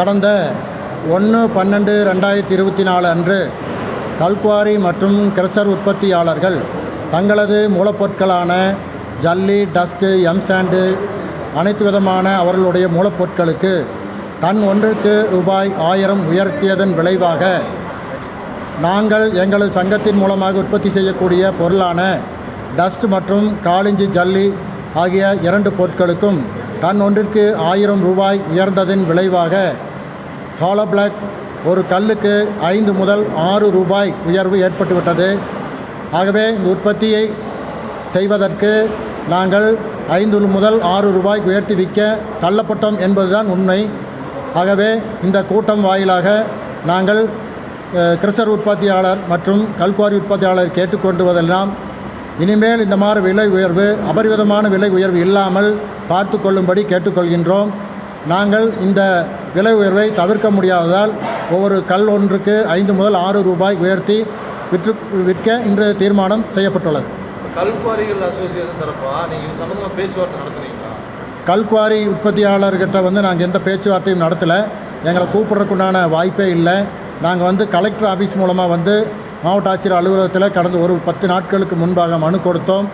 கடந்த ஒன்று பன்னெண்டு ரெண்டாயிரத்தி இருபத்தி நாலு அன்று கல்குவாரி மற்றும் கிரசர் உற்பத்தியாளர்கள் தங்களது மூலப்பொருட்களான ஜல்லி டஸ்ட்டு எம்சாண்டு அனைத்து விதமான அவர்களுடைய மூலப்பொருட்களுக்கு டன் ஒன்றுக்கு ரூபாய் ஆயிரம் உயர்த்தியதன் விளைவாக நாங்கள் எங்களது சங்கத்தின் மூலமாக உற்பத்தி செய்யக்கூடிய பொருளான டஸ்ட் மற்றும் காலிஞ்சி ஜல்லி ஆகிய இரண்டு பொருட்களுக்கும் டன் ஒன்றிற்கு ஆயிரம் ரூபாய் உயர்ந்ததன் விளைவாக ஹாலோ பிளாக் ஒரு கல்லுக்கு ஐந்து முதல் ஆறு ரூபாய் உயர்வு ஏற்பட்டுவிட்டது. ஆகவே இந்த உற்பத்தியை செய்வதற்கு நாங்கள் ஐந்து முதல் ஆறு ரூபாய் உயர்த்தி விற்க தள்ளப்பட்டோம் என்பதுதான் உண்மை. ஆகவே இந்த கூட்டம் வாயிலாக நாங்கள் அஹ், கிறிஸ்தர் உற்பத்தியாளர் மற்றும் கல்குவாரி உற்பத்தியாளர் கேட்டுக்கொண்டுவதெல்லாம் இனிமேல் இந்த மாதிரி விலை உயர்வு அபரிவிதமான விலை உயர்வு இல்லாமல் பார்த்து கொள்ளும்படி கேட்டுக்கொள்கின்றோம். நாங்கள் இந்த விலை உயர்வை தவிர்க்க முடியாததால் ஒவ்வொரு கல் ஒன்றுக்கு ஐந்து முதல் ஆறு ரூபாய் உயர்த்தி விற்று விற்க இன்று தீர்மானம் செய்யப்பட்டுள்ளது. கல்குவாரிகள் அசோசியேஷன் தரப்பா? நீங்கள் இது சம்மந்தமாக பேச்சுவார்த்தை நடத்துனீங்களா? கல்குவாரி உற்பத்தியாளர்கிட்ட வந்து நாங்கள் எந்த பேச்சுவார்த்தையும் நடத்தலை. எங்களை கூப்பிட்றதுக்குண்டான வாய்ப்பே இல்லை. நாங்கள் வந்து கலெக்டர் ஆஃபீஸ் மூலமாக வந்து மாவட்ட ஆட்சியர் அலுவலகத்தில் கடந்த ஒரு பத்து நாட்களுக்கு முன்பாக மனு கொடுத்தோம்.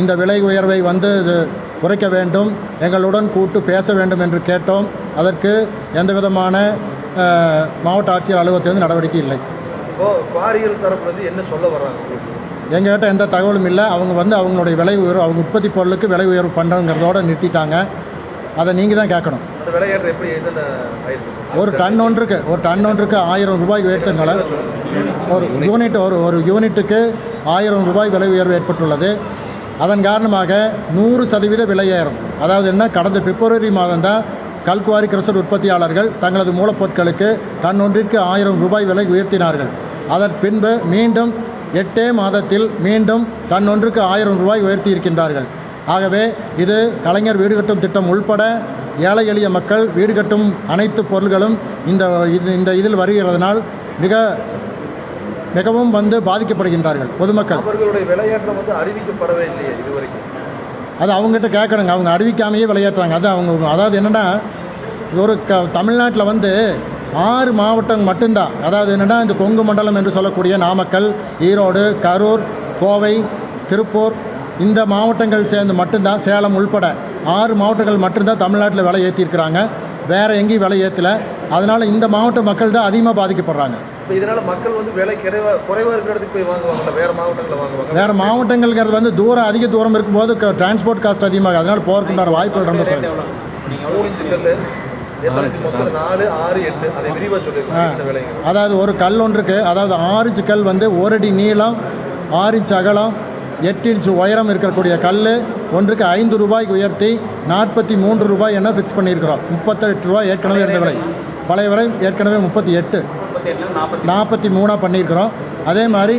இந்த விலை உயர்வை வந்து குறைக்க வேண்டும். எங்களுடன் கூட்டு பேச வேண்டும் என்று கேட்டோம். அதற்கு எந்த விதமான மாவட்ட ஆட்சியர் அலுவலகத்திலிருந்து நடவடிக்கை இல்லை. குவாரிகள் தரப்புல இருந்து என்ன சொல்ல வர்றாங்க? எங்ககிட்ட எந்த தகவலும் இல்லை. அவங்க வந்து அவங்களுடைய விலை உயர்வு அவங்க உற்பத்தி பொருளுக்கு விலை உயர்வு பண்ணுறங்கிறதோட நிறுத்திட்டாங்க. அதை நீங்கள் தான் கேட்கணும். ஒரு டன் ஒன்றுக்கு ஒரு டன் ஒன்றுக்கு ஆயிரம் ரூபாய் உயர்த்தினால ஒரு யூனிட் ஒரு ஒரு யூனிட்டுக்கு ஆயிரம் ரூபாய் விலை உயர்வு ஏற்பட்டுள்ளது. அதன் காரணமாக நூறு சதவீத விலை ஏறும். அதாவது என்ன கடந்த பிப்ரவரி மாதம்தான் கல்குவாரி கிரசர் உற்பத்தியாளர்கள் தங்களது மூலப்பொருட்களுக்கு டன் ஒன்றிற்கு ஆயிரம் ரூபாய் விலை உயர்த்தினார்கள். அதன் பின்பு மீண்டும் எட்டே மாதத்தில் மீண்டும் டன் ஒன்றுக்கு ஆயிரம் ரூபாய் உயர்த்தி இருக்கின்றார்கள் ஆகவே இது கலைஞர் வீடு கட்டும் திட்டம் உள்பட ஏழை எளிய மக்கள் வீடு கட்டும் அனைத்து பொருள்களும் இந்த இது இந்த இதில் வருகிறதுனால் மிக மிகவும் வந்து பாதிக்கப்படுகின்றார்கள் பொதுமக்கள். அவர்களுடைய விளையாட்டம் வந்து அறிவிக்கப்படவே இல்லையே இது வரைக்கும் அது அவங்ககிட்ட கேட்கணுங்க. அவங்க அறிவிக்காமையே விளையாட்டுறாங்க அது அவங்க அதாவது என்னென்னா ஒரு க தமிழ்நாட்டில் வந்து ஆறு மாவட்டம் மட்டும்தான். அதாவது என்னென்னா இந்த கொங்கு மண்டலம் என்று சொல்லக்கூடிய நாமக்கல் ஈரோடு கரூர் கோவை திருப்பூர் இந்த மாவட்டங்கள் சேர்ந்து மட்டும்தான் சேலம் உள்பட ஆறு மாவட்டங்கள் மட்டும்தான் தமிழ்நாட்டில் விலை ஏற்றிருக்கிறாங்க வேறு எங்கேயும் விலை ஏற்றலை அதனால் இந்த மாவட்ட மக்கள் தான் அதிகமாக பாதிக்கப்படுறாங்க. இப்போ இதனால மக்கள் வந்து விலை குறைவா குறைவா இருக்கிற இடத்துக்கு போய் வாங்குவாங்கல்ல? வேற மாவட்டங்களில் வாங்குவாங்க வேறு மாவட்டங்கள்ங்கிறது வந்து தூரம் அதிக தூரம் இருக்கும்போது டிரான்ஸ்போர்ட் காஸ்ட் அதிகமாகும் அதனால் போகிறதுக்குண்டான வாய்ப்புகள் ரொம்ப குறைவு. மூணு இன்ச்சு கல் அதாவது ஒரு கல் ஒன்றுக்கு அதாவது ஆறு இன்ச்சு கல் வந்து ஒரு அடி நீளம் ஆறு இன்ச் அகலம் எட்டு இன்ச் உயரம் இருக்கக்கூடிய கல் ஒன்றுக்கு ஐந்து ரூபாய்க்கு உயர்த்தி நாற்பத்தி மூன்று ரூபாய் என்ன ஃபிக்ஸ் பண்ணியிருக்கிறோம். முப்பத்தெட்டு ரூபாய் ஏற்கனவே இருந்த விலை. பழைய விலை ஏற்கனவே முப்பத்தி எட்டு. நாற்பத்தி மூணாக பண்ணியிருக்கிறோம். அதே மாதிரி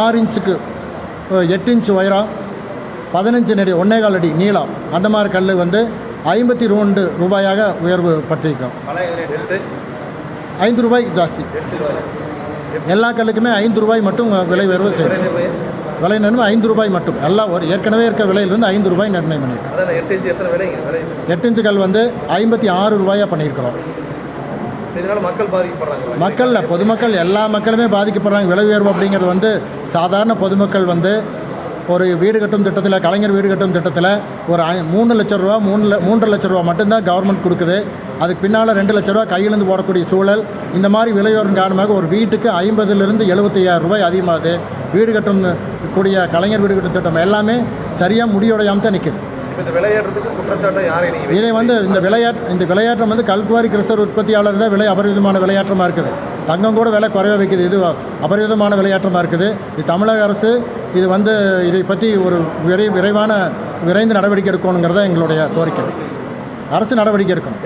ஆறு இன்ச்சுக்கு எட்டு இன்ச் உயரம் பதினஞ்சு நடி ஒன்னே கால் அடி நீளம் அந்த மாதிரி கல் வந்து ஐம்பத்தி ரெண்டு ரூபாயாக உயர்வு பட்டிருக்கிறோம். ஐந்து ரூபாய் ஜாஸ்தி. எல்லா கல்லுக்குமே ஐந்து ரூபாய் மட்டும் விலை உயர்வு செய்யும் விலை நிர்ணயம் ஐந்து ரூபாய் மட்டும். எல்லாம் ஒரு ஏற்கனவே இருக்க விலையிலிருந்து ஐந்து ரூபாய் நிர்ணயம் பண்ணியிருக்கோம் இன்ச்சு எட்டு இன்ச்சு கல் வந்து ஐம்பத்தி ஆறு ரூபாயாக பண்ணியிருக்கிறோம். இதனால மக்கள் பாதிக்கப்படுறாங்க. மக்களில் பொதுமக்கள் எல்லா மக்களுமே பாதிக்கப்படுறாங்க. விலை உயர்வு அப்படிங்கிறது வந்து சாதாரண பொதுமக்கள் வந்து ஒரு வீடு கட்டும் திட்டத்தில் கலைஞர் வீடு கட்டும் திட்டத்தில் ஒரு ஐ- மூணு லட்ச ரூபா மூணு மூன்றரை லட்ச ரூபா மட்டும்தான் கவர்மெண்ட் கொடுக்குது. அதுக்கு பின்னால் ரெண்டு லட்ச ரூபா கையிலேருந்து போடக்கூடிய சூழல். இந்த மாதிரி விலை காரணமாக ஒரு வீட்டுக்கு ஐம்பதுலேருந்து எழுபத்தையாயிரம் ரூபாய் அதிகமாகுது. வீடு கட்டும் கூடிய கலைஞர் வீடு கட்டும் திட்டம் எல்லாமே சரியாக முடியுடையாமல் தான் நிற்கிது இதை வந்து இந்த விளையாட்டு இந்த விளையாட்டம் வந்து கல்குவாரி கிறிஸ்தவர் உற்பத்தியாளர் தான் விலை அபரிவிதமான விளையாட்டமாக இருக்குது. தங்கம் கூட விலை குறைவாக வைக்குது. இது அபரிவிதமான விளையாட்டமாக இருக்குது. இது தமிழக அரசு இது வந்து இதை பற்றி ஒரு விரை விரைவான விரைந்து நடவடிக்கை எடுக்கணுங்கிறத எங்களுடைய கோரிக்கை. அரசு நடவடிக்கை எடுக்கணும்.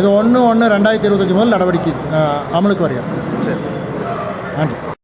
இது ஒன்று ஒன்று ரெண்டாயிரத்தி இருபத்தஞ்சி முதல் நடவடிக்கை அமலுக்கு வருகிறது. நன்றி.